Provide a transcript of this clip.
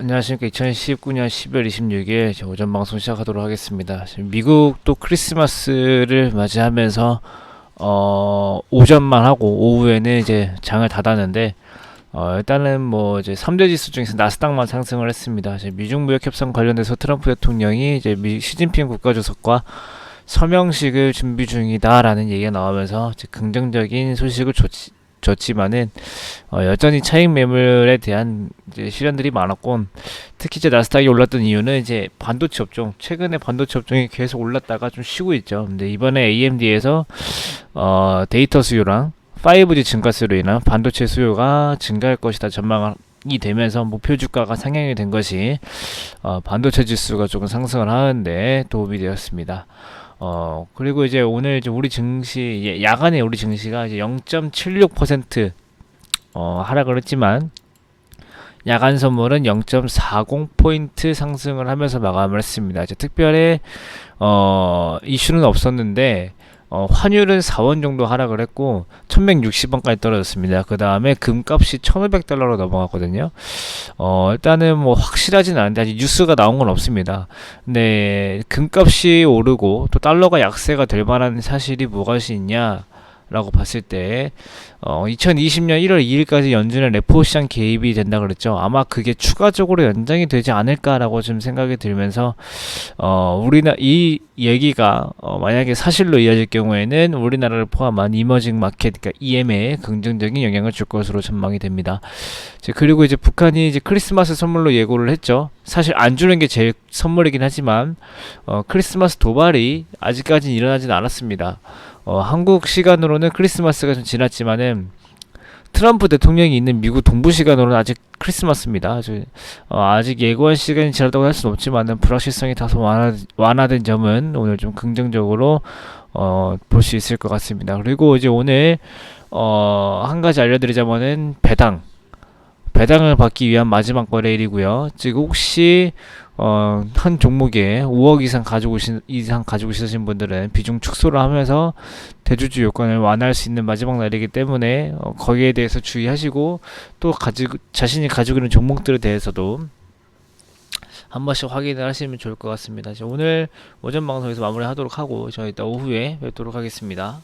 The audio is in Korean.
안녕하십니까. 2019년 12월 26일 이제 오전 방송 시작하도록 하겠습니다. 지금 미국도 크리스마스를 맞이하면서 어, 오전만 하고 오후에는 이제 장을 닫았는데 어, 일단은 뭐 이제 3대 지수 중에서 나스닥만 상승을 했습니다. 이제 미중 무역 협상 관련돼서 트럼프 대통령이 이제 미, 시진핑 국가주석과 서명식을 준비 중이다라는 얘기가 나오면서 긍정적인 소식을 줬, 줬지만은 어, 여전히 차익 매물에 대한 이제 실현들이 많았고 특히 이제 나스닥이 올랐던 이유는 이제 반도체 업종 최근에 반도체 업종이 계속 올랐다가 좀 쉬고 있죠. 근데 이번에 AMD에서 어, 데이터 수요랑 5G 증가세로 인한 반도체 수요가 증가할 것이다 전망이 되면서 목표 주가가 상향이 된 것이 어, 반도체 지수가 조금 상승을 하는데 도움이 되었습니다. 어 그리고 이제 오늘 이제 우리 증시 예, 야간에 우리 증시가 이제 0.76%어 하락을 했지만 야간 선물은 0.40포인트 상승을 하면서 마감을 했습니다. 이제 특별히 어 이슈는 없었는데 어, 환율은 4원 정도 하락을 했고 1160원까지 떨어졌습니다. 그 다음에 금값이 1500달러로 넘어갔거든요. 어, 일단은 뭐 확실하진 않은데 아직 뉴스가 나온 건 없습니다. 근데 금값이 오르고 또 달러가 약세가 될 만한 사실이 무엇이 있냐? 라고 봤을 때 어, 2020년 1월 2일까지 연준의 레포 시장 개입이 된다 그랬죠. 아마 그게 추가적으로 연장이 되지 않을까라고 좀 생각이 들면서 어, 우리나 이 얘기가 어, 만약에 사실로 이어질 경우에는 우리나라를 포함한 이머징 마켓 그러니까 EM에 긍정적인 영향을 줄 것으로 전망이 됩니다. 이제 그리고 이제 북한이 이제 크리스마스 선물로 예고를 했죠. 사실 안 주는 게 제일 선물이긴 하지만 어, 크리스마스 도발이 아직까지는 일어나진 않았습니다. 어, 한국 시간으로는 크리스마스가 좀 지났지만은 트럼프 대통령이 있는 미국 동부 시간으로는 아직 크리스마스입니다. 아직, 어, 아직 예고한 시간이 지났다고 할 수는 없지만은 불확실성이 다소 완화, 완화 된 점은 오늘 좀 긍정적으로 어, 볼 수 있을 것 같습니다. 그리고 이제 오늘 어, 한 가지 알려드리자면은 배당 배당을 받기 위한 마지막 거래일이고요. 지금 혹시 어, 한 종목에 5억 이상 가지고 신, 이상 가지고 있으신 분들은 비중 축소를 하면서 대주주 요건을 완화할 수 있는 마지막 날이기 때문에 어, 거기에 대해서 주의하시고 또 가지고 자신이 가지고 있는 종목들에 대해서도 한 번씩 확인을 하시면 좋을 것 같습니다. 오늘 오전 방송에서 마무리하도록 하고 저희 이따 오후에 뵙도록 하겠습니다.